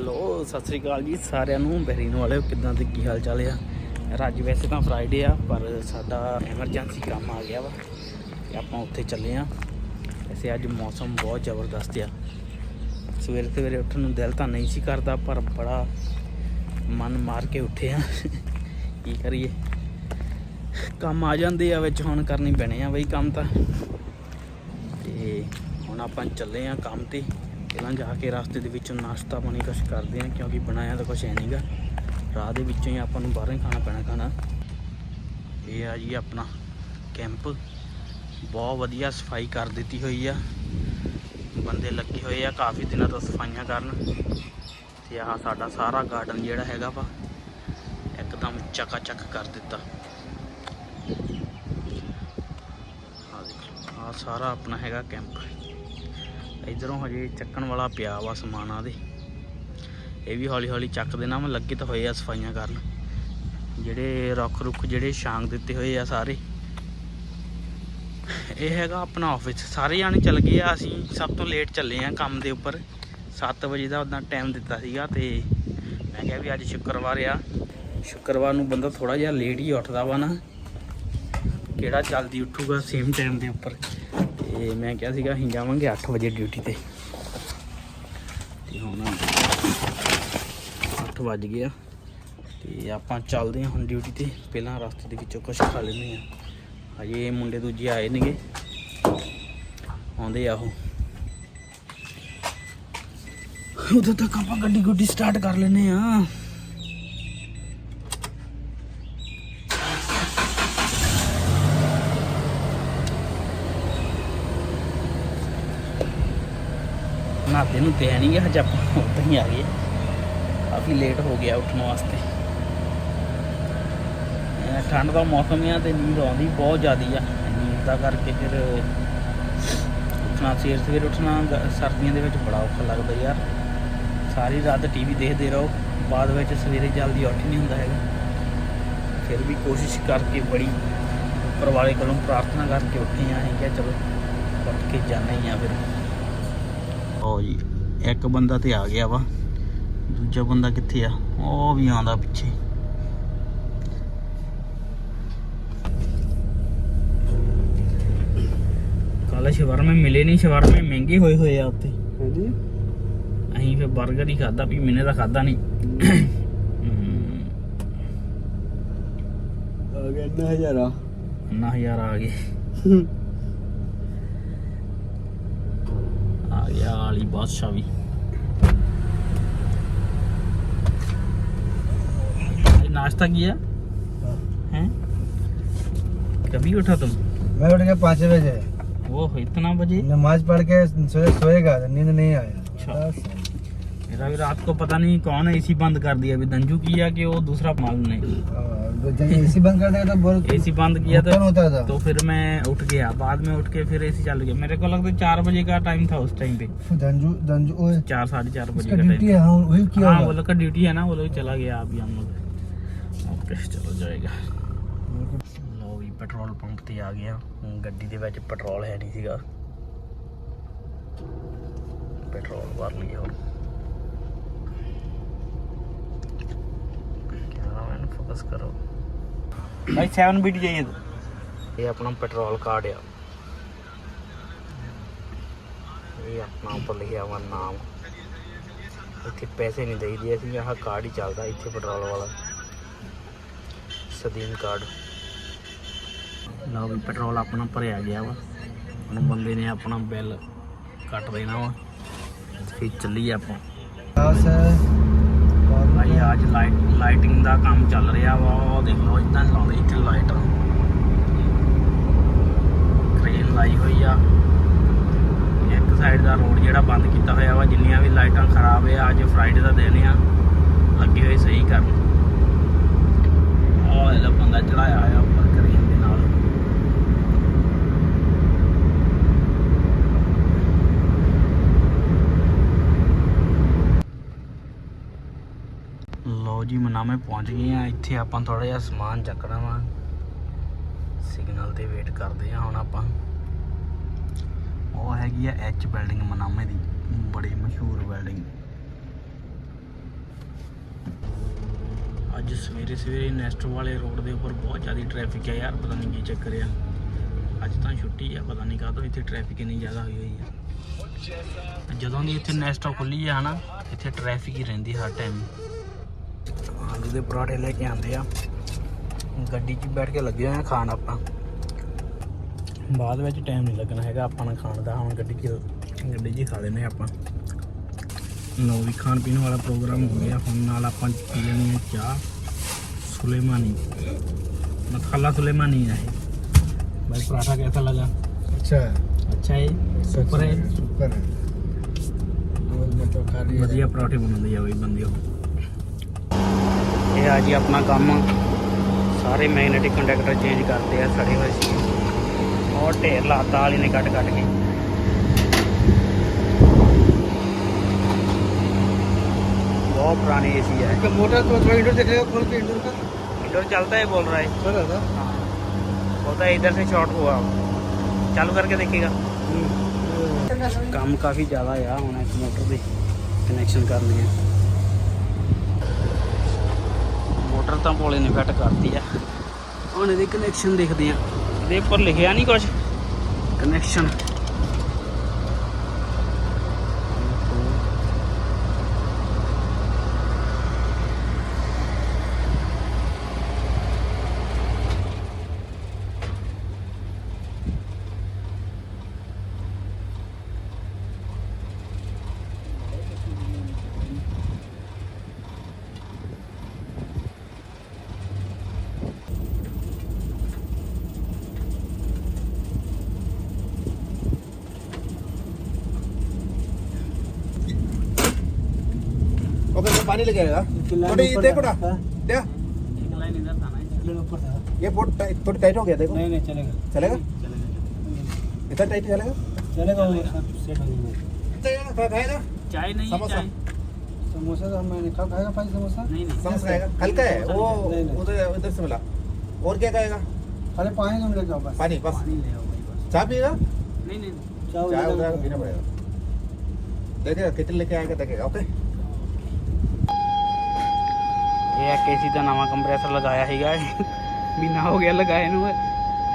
Hello, Sat Sri ਅਕਾਲ ਜੀ ਸਾਰਿਆਂ ਨੂੰ। ਬਹਿਰੀਨ ਵਾਲੇ, ਕਿੱਦਾਂ ਤੇ ਕੀ ਹਾਲ ਚਾਲ ਆ? ਅੱਜ ਵੈਸੇ ਤਾਂ ਫਰਾਈਡੇ ਆ, ਪਰ ਸਾਡਾ ਐਮਰਜੈਂਸੀ ਕੰਮ ਆ ਗਿਆ ਵਾ ਤੇ ਆਪਾਂ ਉੱਥੇ ਚੱਲੇ ਆ। ਵੈਸੇ ਅੱਜ ਮੌਸਮ ਬਹੁਤ ਜ਼ਬਰਦਸਤ ਆ। ਸਵੇਰੇ ਸਵੇਰੇ ਉੱਠਣ ਨੂੰ ਦਿਲ ਤਾਂ ਨਹੀਂ ਸੀ ਕਰਦਾ, ਪਰ ਬੜਾ ਮਨ ਮਾਰ ਕੇ ਉੱਠੇ ਆ। ਕੀ ਕਰੀਏ? ਕੰਮ ਆ ਜਾਂਦੇ ਆ ਵਿੱਚ, ਹੁਣ ਕਰਨੀ ਪੈਣੇ ਆ ਬਈ ਕੰਮ ਤਾਂ। ਤੇ ਹੁਣ ਆਪਾਂ ਚੱਲੇ ਆ ਕੰਮ ਤੇ। ਪਹਿਲਾਂ ਜਾ ਕੇ ਰਸਤੇ ਦੇ ਵਿੱਚੋਂ ਨਾਸ਼ਤਾ ਪਾਣੀ ਕੁਛ ਕਰਦੇ ਆ ਕਿਉਂਕਿ ਬਣਾਇਆ ਤਾਂ ਕੁਛ ਹੈ ਨਹੀਂਗਾ ਰਾਹ ਦੇ ਵਿੱਚੋਂ ਹੀ ਆਪਾਂ ਨੂੰ ਬਾਹਰੋਂ ਹੀ ਖਾਣਾ ਪੈਣਾ ਖਾਣਾ। ਇਹ ਆ ਜੀ ਆਪਣਾ ਕੈਂਪ। ਬਹੁਤ ਵਧੀਆ ਸਫ਼ਾਈ ਕਰ ਦਿੱਤੀ ਹੋਈ ਆ। ਬੰਦੇ ਲੱਗੇ ਹੋਏ ਆ ਕਾਫੀ ਦਿਨਾਂ ਤੋਂ ਸਫਾਈਆਂ ਕਰਨ। ਤੇ ਆਹ ਸਾਡਾ ਸਾਰਾ ਗਾਰਡਨ ਜਿਹੜਾ ਹੈਗਾ ਵਾ, ਇੱਕਦਮ ਚਕਾ ਚੱਕ ਕਰ ਦਿੱਤਾ। ਆਹ ਆਹ ਸਾਰਾ ਆਪਣਾ ਹੈਗਾ ਕੈਂਪ। ਇਧਰੋਂ ਹਜੇ ਚੱਕਣ ਵਾਲਾ ਪਿਆ ਵਾ ਸਮਾਨ ਆਦੇ ਇਹ ਵੀ ਹੌਲੀ ਹੌਲੀ ਚੱਕ ਦੇਣਾ ਮੈਂ ਲੱਗੇ ਤਾਂ ਹੋਏ ਆ ਸਫਾਈਆਂ ਕਰਨ। ਜਿਹੜੇ ਰੁੱਖ ਰੁੱਖ ਜਿਹੜੇ ਛਾਂਗ ਦਿੱਤੇ ਹੋਏ ਆ ਸਾਰੇ। ਇਹ ਹੈਗਾ ਆਪਣਾ ਆਫਿਸ ਸਾਰੇ ਜਾਣੇ ਚੱਲ ਗਏ ਆ, ਅਸੀਂ ਸਭ ਤੋਂ ਲੇਟ ਚੱਲੇ ਆ ਕੰਮ ਦੇ ਉੱਪਰ। 7 ਵਜੇ ਦਾ ਉਦਾਂ ਟਾਈਮ ਦਿੱਤਾ ਸੀਗਾ ਤੇ ਮੈਂ ਕਿਹਾ ਵੀ ਅੱਜ ਸ਼ੁੱਕਰਵਾਰ ਆ। ਸ਼ੁੱਕਰਵਾਰ ਨੂੰ ਬੰਦਾ ਥੋੜਾ ਜਿਹਾ ਲੇਟ ਹੀ ਉੱਠਦਾ ਵਾ ਨਾ। ਕਿਹੜਾ ਜਲਦੀ ਉੱਠੂਗਾ ਸੇਮ ਟਾਈਮ ਦੇ ਉੱਪਰ। ਤੇ ਮੈਂ ਕਿਹਾ ਸੀਗਾ ਅਸੀਂ ਜਾਵਾਂਗੇ 8 ਵਜੇ ਡਿਊਟੀ ਤੇ। ਤੇ ਹੁਣ 8 ਵੱਜ ਗਿਆ ਆ। ਤੇ ਆਪਾਂ ਚੱਲਦੇ ਹਾਂ ਹੁਣ ਡਿਊਟੀ ਤੇ। ਪਹਿਲਾਂ ਰਸਤੇ ਦੇ ਵਿੱਚੋਂ ਕੁਝ ਖਾ ਲੈਂਦੇ ਆ ਹਜੇ ਮੁੰਡੇ ਦੂਜੇ ਆਏ ਨੇਗੇ। ਆਉਂਦੇ ਆ ਉਹ। ਉਦੋਂ ਤੱਕ ਆਪਾਂ ਗੱਡੀ ਗੁੱਡੀ ਸਟਾਰਟ ਕਰ ਲੈਨੇ ਆ ਨਹਾਤੇ ਨੂੰ ਨਹੀਂ ਗਿਆ ਹਜੇ ਆਪਾਂ ਉੱਥੇ ਹੀ ਆ ਗਏ। ਕਾਫੀ ਲੇਟ ਹੋ ਗਿਆ ਉੱਠਣ ਵਾਸਤੇ। ਠੰਡ ਦਾ ਮੌਸਮ ਆ ਤੇ ਨੀਂਦ ਆਉਂਦੀ ਬਹੁਤ ਜ਼ਿਆਦੀ ਆ। ਨੀਂਦ ਦਾ ਕਰਕੇ ਫਿਰ ਉੱਠਣਾ, ਸਵੇਰ ਸਵੇਰ ਉੱਠਣਾ ਸਰਦੀਆਂ ਦੇ ਵਿੱਚ ਬੜਾ ਔਖਾ ਲੱਗਦਾ ਯਾਰ। ਸਾਰੀ ਰਾਤ ਟੀਵੀ ਦੇਖਦੇ ਰਹੋ, ਬਾਅਦ ਵਿੱਚ ਸਵੇਰੇ ਜਲਦੀ ਉੱਠ ਨਹੀਂ ਹੁੰਦਾ ਹੈਗਾ। ਫਿਰ ਵੀ ਕੋਸ਼ਿਸ਼ ਕਰਕੇ ਬੜੀ ਉੱਪਰ ਵਾਲੇ ਕੋਲੋਂ ਪ੍ਰਾਰਥਨਾ ਕਰਕੇ ਉੱਠੇ ਆ ਅਸੀਂ ਚਲੋ, ਉੱਠ ਕੇ ਜਾਣਾ ਹੀ ਆ ਫਿਰ। ਉਹ ਜੀ। ਇੱਕ ਬੰਦਾ ਤੇ ਆ ਗਿਆ ਵਾ ਦੂਜਾ ਬੰਦਾ ਕਿੱਥੇ ਆ? ਉਹ ਵੀ ਆਉਂਦਾ ਪਿੱਛੇ। ਕੱਲ ਸ਼ਵਰਮੇ ਮਿਲੇ ਨਹੀਂ ਸ਼ਵਰਮੇ ਮਹਿੰਗੇ ਹੋਏ ਹੋਏ ਆ ਉੱਤੇ ਹਾਂਜੀ। ਅਸੀਂ ਫਿਰ 버ਗਰ ਹੀ ਖਾਦਾ ਵੀ ਮੈਨੇ ਤਾਂ ਖਾਦਾ ਨਹੀਂ ਆ ਗਿਆ ਨਾ ਹਜ਼ਾਰਾ ਨਾ ਹਜ਼ਾਰ ਆ ਗਏ। ਆ ਗਿਆ ਆਲੀ ਬਾਦਸ਼ਾਹ ਵੀ आज नाश्ता किया हैं कभी उठा तुम मैं उठ गया पाँच बजे वो इतना बजे नमाज पढ़ के सोए सोएगा नींद नहीं आया अच्छा। मेरा भी रात को पता नहीं कौन है एसी बंद कर दिया अभी दंजू किया कि वो दूसरा मालूम नहीं जब एसी बंद कर देगा तो बहुत एसी बंद किया हुक्कन तो होता था तो फिर मैं उठ गया बाद में उठ के फिर एसी चालू किया मेरे को लगता है चार बजे का टाइम था उस टाइम पे धंजू धंजू ओए, चार साढ़े चार बजे इसका का ड्यूटी टाइम है हाँ वही किया हाँ वो होगा। लोग का ड्यूटी है ना वो लोग चला गया अभी हम लोग ओके चलो जाएगा ਲੋ ਵੀ ਪੈਟਰੋਲ ਪੰਪ ਤੇ ਆ ਗਿਆ ਹੁਣ ਗੱਡੀ ਦੇ ਵਿੱਚ ਪੈਟਰੋਲ ਹੈ ਨਹੀਂ ਸੀਗਾ ਪੈਟਰੋਲ ਭਰ ਲਿਆ ਹੁਣ ਕੈਮਰਾਮੈਨ ਫੋਕਸ ਕਰੋ ਭਾਈ 7 ਬੀਟ चाहिए तो ਇਹ ਆਪਣਾ ਪੈਟਰੋਲ ਕਾਰਡ ਆ ਇਹ ਆਪਣਾ ਉੱਪਰ ਲਿਖਿਆ ਵਾ ਨਾਮ ਇੱਥੇ ਪੈਸੇ ਨਹੀਂ ਦੇਈਦੇ ਅਸੀਂ ਆਹ ਕਾਰਡ ਹੀ ਚੱਲਦਾ ਇੱਥੇ ਪੈਟਰੋਲ ਵਾਲਾ ਸਦੀਨ ਕਾਰਡ ਲਓ ਵੀ ਪੈਟਰੋਲ ਆਪਣਾ ਭਰਿਆ ਗਿਆ ਵਾ ਹੁਣ ਬੰਦੇ ਨੇ ਆਪਣਾ ਬਿੱਲ ਕੱਟ ਦੇਣਾ ਵਾ ਫਿਰ ਚੱਲੀਏ ਆਪਾਂ यहाँ से और ਭਾਈ, ਅੱਜ ਲਾਈਟ ਲਾਈਟਿੰਗ ਦਾ ਕੰਮ ਚੱਲ ਰਿਹਾ ਵਾ, ਉਹ ਦੇਖ ਲਓ, ਇਦਾਂ ਲਾਉਂਦੇ ਇੱਥੇ ਲਾਈਟ ਕ੍ਰੇਨ ਲਾਈ ਹੋਈ ਆ। ਇੱਕ ਸਾਈਡ ਦਾ ਰੋਡ ਜਿਹੜਾ ਬੰਦ ਕੀਤਾ ਹੋਇਆ ਵਾ, ਜਿੰਨੀਆਂ ਵੀ ਲਾਈਟਾਂ ਖਰਾਬ ਆ, ਅੱਜ ਫਰਾਈਡੇ ਦਾ ਦਿਨ ਆ। ਲੱਗੇ ਹੋਏ ਸਹੀ ਕਰਨ ਆਹ ਇਹਦਾ ਬੰਦਾ ਚੜਾਇਆ ਆ ਉੱਪਰ ਕ੍ਰੇਨ ਦੇ ਨਾਲ ਲਓ ਪਹੁੰਚ ਗਏ ਆ ਇੱਥੇ ਆਪਾਂ ਥੋੜਾ ਜਿਹਾ ਸਮਾਨ ਚੱਕਣਾ ਵਾ। ਸਿਗਨਲ ਤੇ ਵੇਟ ਕਰਦੇ ਆ ਹੁਣ ਆਪਾਂ। ਉਹ ਹੈਗੀ ਆ ਐਚ ਬਿਲਡਿੰਗ ਮਨਾਮੇ ਦੀ। ਬੜੀ ਮਸ਼ਹੂਰ ਬਿਲਡਿੰਗ ਅੱਜ ਸਵੇਰੇ ਸਵੇਰੇ ਨੈਸਟਰ ਵਾਲੇ ਰੋਡ ਦੇ ਉੱਪਰ ਬਹੁਤ ਜ਼ਿਆਦਾ ਟ੍ਰੈਫਿਕ ਹੈ ਯਾਰ, ਪਤਾ ਨਹੀਂ ਕੀ ਚੱਕਰ ਆ। ਅੱਜ ਤਾਂ ਛੁੱਟੀ ਆ, ਪਤਾ ਨਹੀਂ ਕਾਹਤੋਂ ਇੱਥੇ ਟ੍ਰੈਫਿਕ ਇੰਨੀ ਜ਼ਿਆਦਾ ਹੋਈ ਹੋਈ ਆ। ਜਦੋਂ ਦੀ ਇੱਥੇ ਨੈਸਟਰ ਖੁੱਲੀ ਆ ਹਨਾ, ਇੱਥੇ ਟ੍ਰੈਫਿਕ ਹੀ ਰਹਿੰਦੀ ਹਰ ਟਾਈਮ ਆਲੂ ਦੇ ਪਰਾਠੇ ਲੈ ਕੇ ਆਂਦੇ ਆ ਗੱਡੀ 'ਚ ਬੈਠ ਕੇ ਲੱਗੇ ਹੋਏ ਆ ਖਾਣ ਆਪਾਂ ਬਾਅਦ ਵਿੱਚ ਟਾਈਮ ਨਹੀਂ ਲੱਗਣਾ ਹੈਗਾ ਆਪਾਂ ਨੂੰ ਖਾਣ ਦਾ ਹੁਣ ਗੱਡੀ 'ਚ ਗੱਡੀ 'ਚ ਹੀ ਖਾ ਲੈਨੇ ਆਪਾਂ ਲੋ ਵੀ ਖਾਣ ਪੀਣ ਵਾਲਾ ਪ੍ਰੋਗਰਾਮ ਹੋ ਗਿਆ ਹੁਣ ਨਾਲ ਆਪਾਂ ਪੀ ਲੈਣੀ ਹੈ ਚਾਹ सुलेमानी मसाला सुलेमानी है भाई पराठा कैसा लगा अच्छा है अच्छा है सुपर है सुपर है रोज मटर खा रही ਵਧੀਆ ਪਰੌਠੇ ਬਣਾਉਂਦੇ ਆ ਬਈ ਬੰਦੇ ਉਹ ਇਹ ਆ ਜੀ ਆਪਣਾ ਕੰਮ ਸਾਰੇ ਮੈਗਨੇਟਿਕ ਕੰਡਕਟਰ ਚੇਂਜ ਕਰਦੇ ਆ ਸੜੇ ਹੋਏ ਸੀ ਔਰ ਢੇਰ ਲਾਤਾ ਵਾਲੀ ਨੇ ਕੱਟ ਕੱਟ ਕੇ बहुत पुरानी एसी है इसका मोटर तो थोड़ा इंडोर देखेगा खोल के इंडोर का इंडोर चलता है बोल रहा है चल रहा था होता है इधर से शॉर्ट हुआ चालू करके देखेगा ਕੰਮ ਕਾਫੀ ਜ਼ਿਆਦਾ ਆ ਹੁਣ ਇਸ ਮੋਟਰ ਦੇ ਕਨੈਕਸ਼ਨ ਕਰਨੇ ਤਾਂ ਭੋਲੇ ਨੇ ਫਿੱਟ ਕਰਤੀ ਆ। ਹੁਣ ਇਹਦੇ ਕਨੈਕਸ਼ਨ ਦੇਖਦੇ ਆ ਇਹਦੇ ਉੱਪਰ ਲਿਖਿਆ ਨਹੀਂ ਕੁਝ ਕਨੈਕਸ਼ਨ पकड़ पानी लेके आएगा। ये देखो ना क्या ये थोड़ी टाइट हो गया देखो। नहीं नहीं चलेगा। चलेगा? टाइट चलेगा? चलेगा सेट हो चाय नहीं समोसा। तो मैंने कब खाएगा भाई समोसा? नहीं नहीं। समोसा खाएगा। है वो उधर उधर से मिला। और क्या खाएगा? अरे पानी तो तुम ले जाओ बस। पानी बस। चाय नहीं नहीं चाय उधर पीना पड़ेगा। देखेगा किचन लेके आएगा देखेगा ओके? ਇਹ ਆ ਕੇਸੀ ਦਾ ਨਵਾਂ ਕੰਪਰੈਸਰ ਲਗਾਇਆ ਹੈਗਾ ਮਹੀਨਾ ਹੋ ਗਿਆ ਲਗਾਏ ਨੂੰ।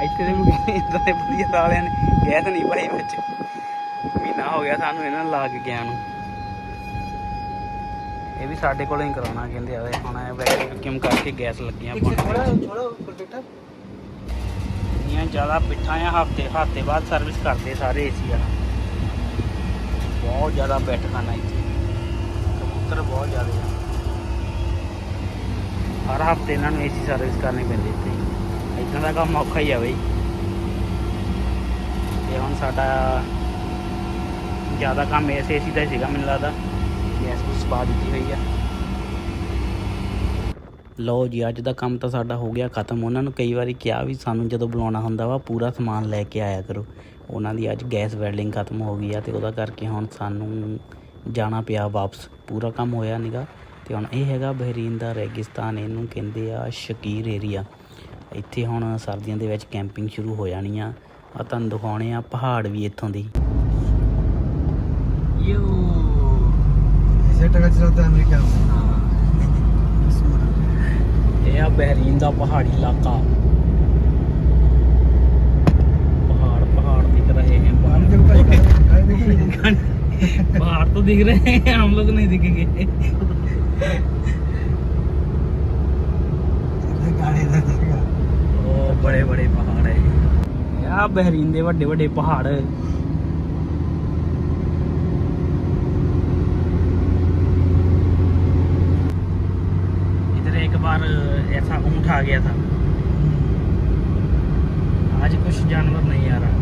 ਇੱਥੇ ਦੇ ਵੀ ਇਦਾਂ ਦੇ ਵਧੀਆ ਵਾਲਿਆਂ ਨੇ ਗੈਸ ਨਹੀਂ ਭਾਈ ਵਿੱਚ। ਮਹੀਨਾ ਹੋ ਗਿਆ ਸਾਨੂੰ ਇਹਨਾਂ ਲਾ ਕੇ ਗਿਆ ਨੂੰ। ਇਹ ਵੀ ਸਾਡੇ ਕੋਲੋਂ ਹੀ ਕਰਾਉਣਾ ਕਹਿੰਦੇ ਆ ਹੁਣ ਇਹ ਵੈਕਿਊਮ ਕਰਕੇ ਗੈਸ ਲੱਗੀਆਂ ਪਾਉਣ ਥੋੜਾ ਥੋੜਾ ਪ੍ਰੋਜੈਕਟ ਇੰਨੀਆਂ ਜ਼ਿਆਦਾ ਪਿੱਠਾਂ ਆ ਹਫ਼ਤੇ ਹਫ਼ਤੇ ਬਾਅਦ ਸਰਵਿਸ ਕਰਦੇ ਸਾਰੇ ਏਸੀ ਆ ਬਹੁਤ ਜ਼ਿਆਦਾ ਬੈਠ ਖਾਣਾ ਇੱਥੇ। ਕਬੂਤਰ ਬਹੁਤ ਜ਼ਿਆਦਾ ਹਰ ਹਫ਼ਤੇ ਇਹਨਾਂ ਨੂੰ ਏਸੀ ਸਰਵਿਸ ਕਰਨੀ ਪੈਂਦੀ ਇੱਥੇ। ਇਦਾਂ ਦਾ ਕੰਮ ਔਖਾ ਹੀ ਆ ਬਈ। ਤੇ ਹੁਣ ਸਾਡਾ ਜ਼ਿਆਦਾ ਕੰਮ ਇਸ ਏਸੀ ਦਾ ਹੀ ਸੀਗਾ ਮੈਨੂੰ ਲੱਗਦਾ। ਗੈਸ ਨੂੰ ਸਪਾ ਦਿੱਤੀ ਹੋਈ ਆ। ਲਓ ਜੀ, ਅੱਜ ਦਾ ਕੰਮ ਤਾਂ ਸਾਡਾ ਹੋ ਗਿਆ ਖਤਮ। ਉਹਨਾਂ ਨੂੰ ਕਈ ਵਾਰੀ ਕਿਹਾ ਵੀ ਸਾਨੂੰ ਜਦੋਂ ਬੁਲਾਉਣਾ ਹੁੰਦਾ ਵਾ, ਪੂਰਾ ਸਮਾਨ ਲੈ ਕੇ ਆਇਆ ਕਰੋ। ਉਹਨਾਂ ਦੀ ਅੱਜ ਗੈਸ ਵੈਲਡਿੰਗ ਖਤਮ ਹੋ ਗਈ ਆ ਤੇ ਉਹਦਾ ਕਰਕੇ ਹੁਣ ਸਾਨੂੰ ਜਾਣਾ ਪਿਆ ਵਾਪਸ। ਪੂਰਾ ਕੰਮ ਹੋਇਆ ਨੀਗਾ। ਤੇ ਹੁਣ ਇਹ ਹੈਗਾ ਬਹਿਰੀਨ ਦਾ ਰੇਗਿਸਤਾਨ ਇਹਨੂੰ ਕਹਿੰਦੇ ਆ ਸ਼ਕੀਰ ਏਰੀਆ ਇੱਥੇ ਹੁਣ ਸਰਦੀਆਂ ਦੇ ਵਿੱਚ ਕੈਂਪਿੰਗ ਸ਼ੁਰੂ ਹੋ ਜਾਣੀ ਆ ਆ ਤੁਹਾਨੂੰ ਦਿਖਾਉਣੇ ਆ ਪਹਾੜ ਵੀ ਇੱਥੋਂ ਦੀ। ਯੋ। ਇਹ ਆ ਬਹਿਰੀਨ ਦਾ ਪਹਾੜੀ ਇਲਾਕਾ। ਪਹਾੜ ਪਹਾੜ ਦਿਖ ਰਹੇ ਤੋਂ ਦਿਖ ਰਹੇ ਹਨ ਹਮ ਲੋਗ ਨਹੀਂ ਦਿਖेंगे तो दिख रहे हैं हम लोग नहीं दिखेंगे गाड़ी इधर देखेगा ओ बड़े बड़े पहाड़ है ਆ ਬਹਿਰੀਨ ਦੇ ਵੱਡੇ ਵੱਡੇ ਪਹਾੜ इधर एक बार ऐसा ऊंट आ गया था आज कुछ जानवर नहीं आ रहा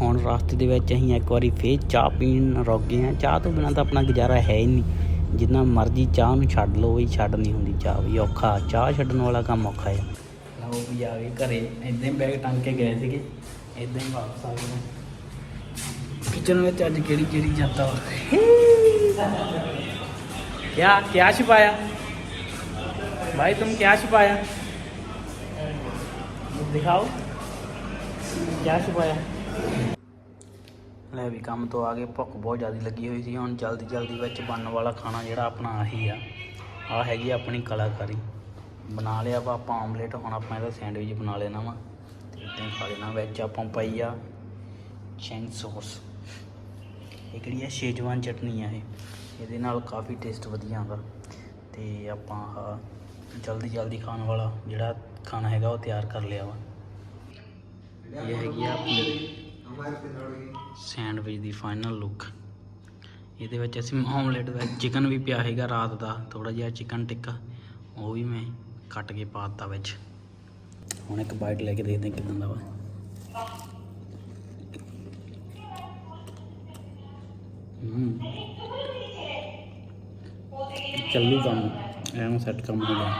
ਹੁਣ ਰਸਤੇ ਦੇ ਵਿੱਚ ਅਸੀਂ ਇੱਕ ਵਾਰੀ ਫੇਰ ਚਾਹ ਪੀਣ ਰੁਕ ਗਏ ਆ ਚਾਹ ਤੋਂ ਬਿਨਾਂ ਤਾਂ ਆਪਣਾ ਗੁਜ਼ਾਰਾ ਹੈ ਹੀ ਨਹੀਂ ਜਿੰਨਾ ਮਰਜ਼ੀ ਚਾਹ ਨੂੰ ਛੱਡ ਲਓ ਵੀ ਛੱਡ ਨਹੀਂ ਹੁੰਦੀ ਚਾਹ ਵੀ ਔਖਾ ਚਾਹ ਛੱਡਣ ਵਾਲਾ ਕੰਮ ਔਖਾ ਆ ਲਓ ਵੀ ਆ ਗਏ ਘਰੇ ਇਦਾਂ ਹੀ ਬੈਗ ਟੰਗ ਕੇ ਗਏ ਸੀਗੇ ਇਦਾਂ ਹੀ ਵਾਪਸ ਆ ਗਏ ਕਿਚਨ ਵਿੱਚ ਅੱਜ ਕਿਹੜੀ ਕਿਹੜੀ ਜਾਂਦਾ ਵਾ क्या क्या छिपाया भाई तुम क्या छिपाया दिखाओ क्या छिपाया ਲੈ ਵੀ ਕੰਮ ਤੋਂ ਆ ਕੇ ਭੁੱਖ ਬਹੁਤ ਜ਼ਿਆਦਾ ਲੱਗੀ ਹੋਈ ਸੀ। ਹੁਣ ਜਲਦੀ ਜਲਦੀ ਵਿੱਚ ਬਣਨ ਵਾਲਾ ਖਾਣਾ ਜਿਹੜਾ ਆਪਣਾ ਆਹੀ ਆ। ਆ ਹੈਗੀ ਆਪਣੀ ਕਲਾਕਾਰੀ। ਬਣਾ ਲਿਆ ਵਾ ਆਪਾਂ ਆਮਲੇਟ। ਹੁਣ ਆਪਾਂ ਇਹਦਾ ਸੈਂਡਵਿਚ ਬਣਾ ਲੈਣਾ ਵਾ। ਤੇ ਇੱਦਾਂ ਖਾ ਲੈਣਾ। ਵਿੱਚ ਆਪਾਂ ਪਾਈ ਆ ਚੈਂਗ ਸੌਸ। ਇਹ ਕਿਹੜੀ ਆ? ਸ਼ੇਜਵਾਨ ਚਟਨੀ ਆ ਇਹ। ਇਹਦੇ ਨਾਲ ਕਾਫੀ ਟੇਸਟ ਵਧੀਆ ਆਉਂਦਾ ਤੇ ਆਪਾਂ ਆਹ ਜਲਦੀ ਜਲਦੀ ਖਾਣ ਵਾਲਾ ਜਿਹੜਾ ਖਾਣਾ ਹੈਗਾ ਉਹ ਤਿਆਰ ਕਰ ਲਿਆ ਵਾ। ਇਹ ਹੈਗੀ ਆ ਆਪਣੀ ਸੈਂਡਵਿਚ ਦੀ ਫਾਈਨਲ ਲੁੱਕ ਇਹਦੇ ਵਿੱਚ ਅਸੀਂ ਆਮਲੇਟ ਵਿੱਚ ਚਿਕਨ ਵੀ ਪਿਆ ਹੈਗਾ ਰਾਤ ਦਾ ਥੋੜਾ ਜਿਹਾ ਚਿਕਨ ਟਿੱਕਾ, ਉਹ ਵੀ ਮੈਂ ਕੱਟ ਕੇ ਪਾ ਦਿੱਤਾ ਵਿੱਚ। ਹੁਣ ਇੱਕ ਬਾਈਟ ਲੈ ਕੇ ਦੇਖਦੇ ਹਾਂ ਕਿਦਾਂ ਦਾ ਵਾ। ਚੱਲੂ ਕੰਮ ਐਨੂੰ ਸੈੱਟ ਕੰਮ ਹੋ ਗਿਆ।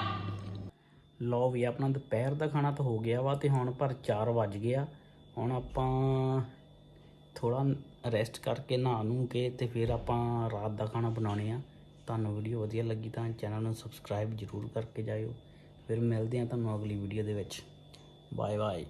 ਲਓ ਵੀ ਆਪਣਾ ਦੁਪਹਿਰ ਦਾ ਖਾਣਾ ਤਾਂ ਹੋ ਗਿਆ ਵਾ ਤੇ ਹੁਣ ਪਰ 4 ਵੱਜ ਗਿਆ ਹੁਣ ਆਪਾਂ ਥੋੜਾ ਰੈਸਟ ਕਰਕੇ ਨਹਾ ਨੂੰ ਕੇ ਤੇ ਫਿਰ ਆਪਾਂ ਰਾਤ ਦਾ ਖਾਣਾ ਬਣਾਉਣੇ ਆ। ਤੁਹਾਨੂੰ ਵੀਡੀਓ ਵਧੀਆ ਲੱਗੀ ਤਾਂ ਚੈਨਲ ਨੂੰ ਸਬਸਕ੍ਰਾਈਬ ਜ਼ਰੂਰ ਕਰਕੇ ਜਾਇਓ। ਫਿਰ ਮਿਲਦੇ ਆ ਤੁਹਾਨੂੰ ਅਗਲੀ ਵੀਡੀਓ ਦੇ ਵਿੱਚ। Bye bye